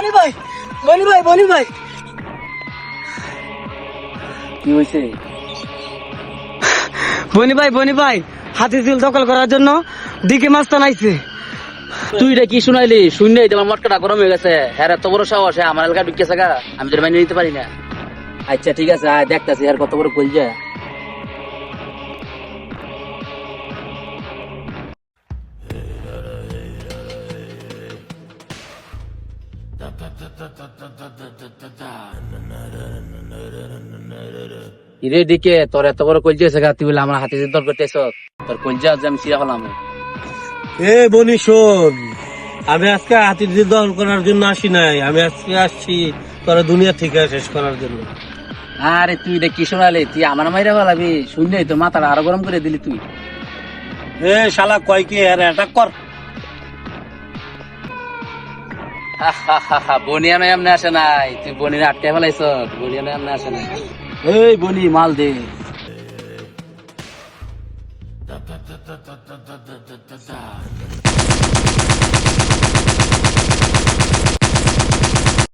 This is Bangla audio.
বনি ভাই বনি ভাই বনি ভাই। কি হয়েছে? বনি ভাই বনি ভাই হাতি ঝিল দখল করার জন্য দিকে মাছ টানাইছে। তুই এটা কি শুনাইলি? শুনলেই তোমার মটকাটা গরম হয়ে গেছে। হ্যাঁ এত বড় সাহস হ্যাঁ আমার এলাকা ঢুকেছে গা। আমি তোর মাইনে নিতে পারি না। আচ্ছা ঠিক আছে দেখতাছি আর কত বড় কইল ইরে দিকে তোর এত বড় কলজা আছে গা তুই আমার হাতে দর করতেছ তোর কলজা আজ আমি হলাম। এ বনি শোন আমি আজকে হাতির ঝিল দখল করার জন্য আসি নাই। আমি আজকে আসছি তোরা দুনিয়া থেকে শেষ করার জন্য। আরে তুই এটা কি শোনালি তুই আমার মাইরা বলাবি শুনলেই তোর মাথাটা আরও গরম করে দিলি তুই। এ শালা কয় কি আর অ্যাটাক কর। বনিয়ানো এমনি আসে নাই তুই বনির আটকে ফেলাইছ বনিয়ানো এমনি আসে নাই এই বনি মাল দে